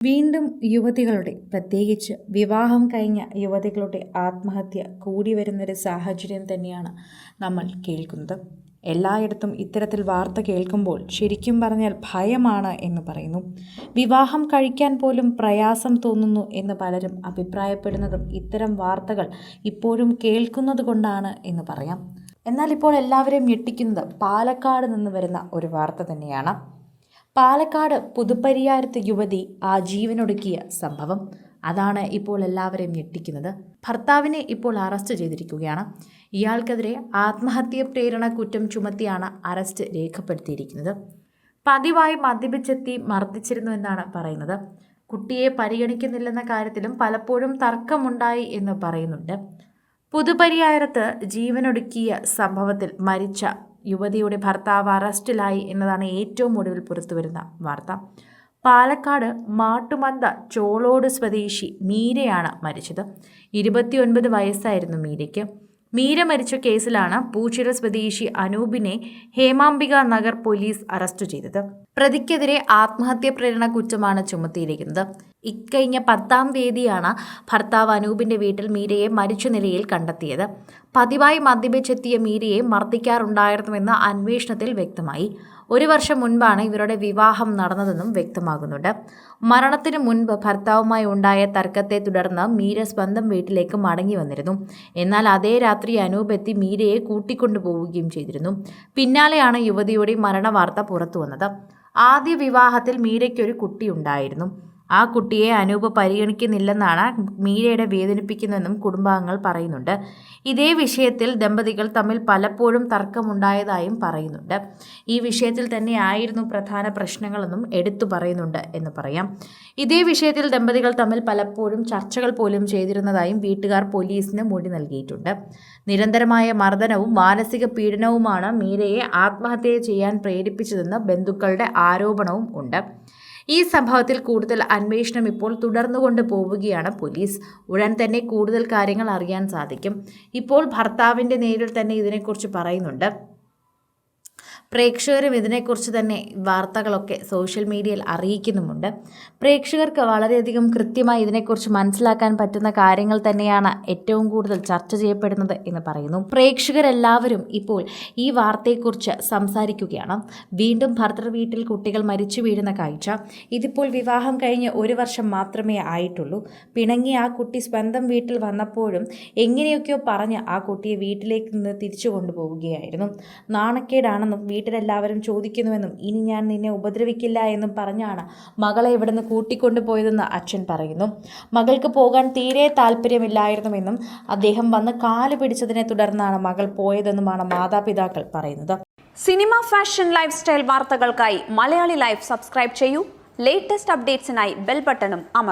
വീണ്ടും യുവതികളുടെ പ്രത്യേകിച്ച് വിവാഹം കഴിഞ്ഞ യുവതികളുടെ ആത്മഹത്യ കൂടി വരുന്നൊരു സാഹചര്യം തന്നെയാണ് നമ്മൾ കേൾക്കുന്നത്. എല്ലായിടത്തും ഇത്തരത്തിൽ വാർത്ത കേൾക്കുമ്പോൾ ശരിക്കും പറഞ്ഞാൽ ഭയമാണ് എന്ന് പറയുന്നു. വിവാഹം കഴിക്കാൻ പോലും പ്രയാസം തോന്നുന്നു എന്ന് പലരും അഭിപ്രായപ്പെടുന്നതും ഇത്തരം വാർത്തകൾ ഇപ്പോഴും കേൾക്കുന്നത് കൊണ്ടാണ് എന്ന് പറയാം. എന്നാൽ ഇപ്പോൾ എല്ലാവരെയും ഞെട്ടിക്കുന്നത് പാലക്കാട് നിന്ന് വരുന്ന ഒരു വാർത്ത തന്നെയാണ്. പാലക്കാട് പുതുപ്പരിയാരത്ത് യുവതി ആ ജീവനൊടുക്കിയ സംഭവം. അതാണ് ഇപ്പോൾ എല്ലാവരെയും ഞെട്ടിക്കുന്നത്. ഭർത്താവിനെ ഇപ്പോൾ അറസ്റ്റ് ചെയ്തിരിക്കുകയാണ്. ഇയാൾക്കെതിരെ ആത്മഹത്യ പ്രേരണ കുറ്റം ചുമത്തിയാണ് അറസ്റ്റ് രേഖപ്പെടുത്തിയിരിക്കുന്നത്. പതിവായി മദ്യപിച്ചെത്തി മർദ്ദിച്ചിരുന്നു എന്നാണ് പറയുന്നത്. കുട്ടിയെ പരിഗണിക്കുന്നില്ലെന്ന കാര്യത്തിലും പലപ്പോഴും തർക്കമുണ്ടായി എന്ന് പറയുന്നുണ്ട്. പുതുപരിയാരത്ത് ജീവനൊടുക്കിയ സംഭവത്തിൽ മരിച്ച യുവതിയുടെ ഭർത്താവ് അറസ്റ്റിലായി എന്നതാണ് ഏറ്റവും ഒടുവിൽ പുറത്തുവരുന്ന വാർത്ത. പാലക്കാട് മാട്ടുമന്ത ചോളോട് സ്വദേശി മീരയാണ് മരിച്ചത്. ഇരുപത്തിയൊൻപത് വയസ്സായിരുന്നു മീരയ്ക്ക്. മീര മരിച്ച കേസിലാണ് പൂച്ചിറ സ്വദേശി അനൂപിനെ ഹേമാംബിക നഗർ പോലീസ് അറസ്റ്റ് ചെയ്തത്. പ്രതിക്കെതിരെ ആത്മഹത്യ പ്രേരണ കുറ്റമാണ് ചുമത്തിയിരിക്കുന്നത്. ഇക്കഴിഞ്ഞ പത്താം തീയതിയാണ് ഭർത്താവ് അനൂപിന്റെ വീട്ടിൽ മീരയെ മരിച്ച നിലയിൽ കണ്ടെത്തിയത്. പതിവായി മദ്യപിച്ചെത്തിയ മീരയെ മർദ്ദിക്കാറുണ്ടായിരുന്നുവെന്ന് അന്വേഷണത്തിൽ വ്യക്തമായി. ഒരു വർഷം മുൻപാണ് ഇവരുടെ വിവാഹം നടന്നതെന്നും വ്യക്തമാകുന്നുണ്ട്. മരണത്തിന് മുൻപ് ഭർത്താവുമായി ഉണ്ടായ തർക്കത്തെ തുടർന്ന് മീര സ്വന്തം വീട്ടിലേക്ക് മടങ്ങി വന്നിരുന്നു. എന്നാൽ അതേ രാത്രി അനൂപ് എത്തി മീരയെ കൂട്ടിക്കൊണ്ടുപോവുകയും ചെയ്തിരുന്നു. പിന്നാലെയാണ് യുവതിയുടെ മരണവാർത്ത പുറത്തു വന്നത് ആദ്യ വിവാഹത്തിൽ മീരയ്ക്കൊരു കുട്ടിയുണ്ടായിരുന്നു. ആ കുട്ടിയെ അനൂപ് പരിഗണിക്കുന്നില്ലെന്നാണ് മീരയുടെ വേദനിപ്പിക്കുന്നതെന്നും കുടുംബാംഗങ്ങൾ പറയുന്നുണ്ട്. ഇതേ വിഷയത്തിൽ ദമ്പതികൾ തമ്മിൽ പലപ്പോഴും തർക്കമുണ്ടായതായും പറയുന്നുണ്ട്. ഈ വിഷയത്തിൽ തന്നെ ആയിരുന്നു പ്രധാന പ്രശ്നങ്ങളെന്നും എടുത്തു പറയുന്നുണ്ട് എന്ന് പറയാം. ഇതേ വിഷയത്തിൽ ദമ്പതികൾ തമ്മിൽ പലപ്പോഴും ചർച്ചകൾ പോലും ചെയ്തിരുന്നതായും വീട്ടുകാർ പോലീസിന് മൊഴി നൽകിയിട്ടുണ്ട്. നിരന്തരമായ മർദ്ദനവും മാനസിക പീഡനവുമാണ് മീരയെ ആത്മഹത്യ ചെയ്യാൻ പ്രേരിപ്പിച്ചതെന്ന് ബന്ധുക്കളുടെ ആരോപണവും ഉണ്ട്. ഈ സംഭവത്തിൽ കൂടുതൽ അന്വേഷണം ഇപ്പോൾ തുടർന്നുകൊണ്ട് പോവുകയാണ് പോലീസ്. ഉടൻ തന്നെ കൂടുതൽ കാര്യങ്ങൾ അറിയാൻ സാധിക്കും. ഇപ്പോൾ ഭർത്താവിന്റെ നേരിൽ തന്നെ ഇതിനെക്കുറിച്ച് പറയുന്നുണ്ട്. പ്രേക്ഷകരും ഇതിനെക്കുറിച്ച് തന്നെ വാർത്തകളൊക്കെ സോഷ്യൽ മീഡിയയിൽ അറിയിക്കുന്നുമുണ്ട്. പ്രേക്ഷകർക്ക് വളരെയധികം കൃത്യമായി ഇതിനെക്കുറിച്ച് മനസ്സിലാക്കാൻ പറ്റുന്ന കാര്യങ്ങൾ തന്നെയാണ് ഏറ്റവും കൂടുതൽ ചർച്ച ചെയ്യപ്പെടുന്നത് എന്ന് പറയുന്നു. പ്രേക്ഷകരെല്ലാവരും ഇപ്പോൾ ഈ വാർത്തയെക്കുറിച്ച് സംസാരിക്കുകയാണ്. വീണ്ടും ഭർത്തൃ വീട്ടിൽ കുട്ടികൾ മരിച്ചു വീഴുന്ന കാഴ്ച. ഇതിപ്പോൾ വിവാഹം കഴിഞ്ഞ് ഒരു വർഷം മാത്രമേ ആയിട്ടുള്ളൂ. പിണങ്ങി ആ കുട്ടി സ്വന്തം വീട്ടിൽ വന്നപ്പോഴും എങ്ങനെയൊക്കെയോ പറഞ്ഞ് ആ കുട്ടിയെ വീട്ടിലേക്ക് നിന്ന് തിരിച്ചു കൊണ്ടുപോവുകയായിരുന്നു. നാണക്കേടാണെന്നും വീട്ടിലെല്ലാവരും ചോദിക്കുന്നുവെന്നും ഇനി ഞാൻ നിന്നെ ഉപദ്രവിക്കില്ല എന്നും പറഞ്ഞാണ് മകളെ ഇവിടുന്ന് കൂട്ടിക്കൊണ്ടുപോയതെന്ന് അച്ഛൻ പറയുന്നു. മകൾക്ക് പോകാൻ തീരെ താല്പര്യമില്ലായിരുന്നുവെന്നും അദ്ദേഹം വന്ന് കാൽ പിടിച്ചതിനെ തുടർന്നാണ് മകൾ പോയതെന്നുമാണ് മാതാപിതാക്കൾ പറയുന്നത്. സിനിമ ഫാഷൻ ലൈഫ് സ്റ്റൈൽ വാർത്തകൾക്കായി മലയാളി ലൈഫ് സബ്സ്ക്രൈബ് ചെയ്യൂ. ലേറ്റസ്റ്റ് അപ്ഡേറ്റ്സിനായി ബെൽ ബട്ടണും അമർ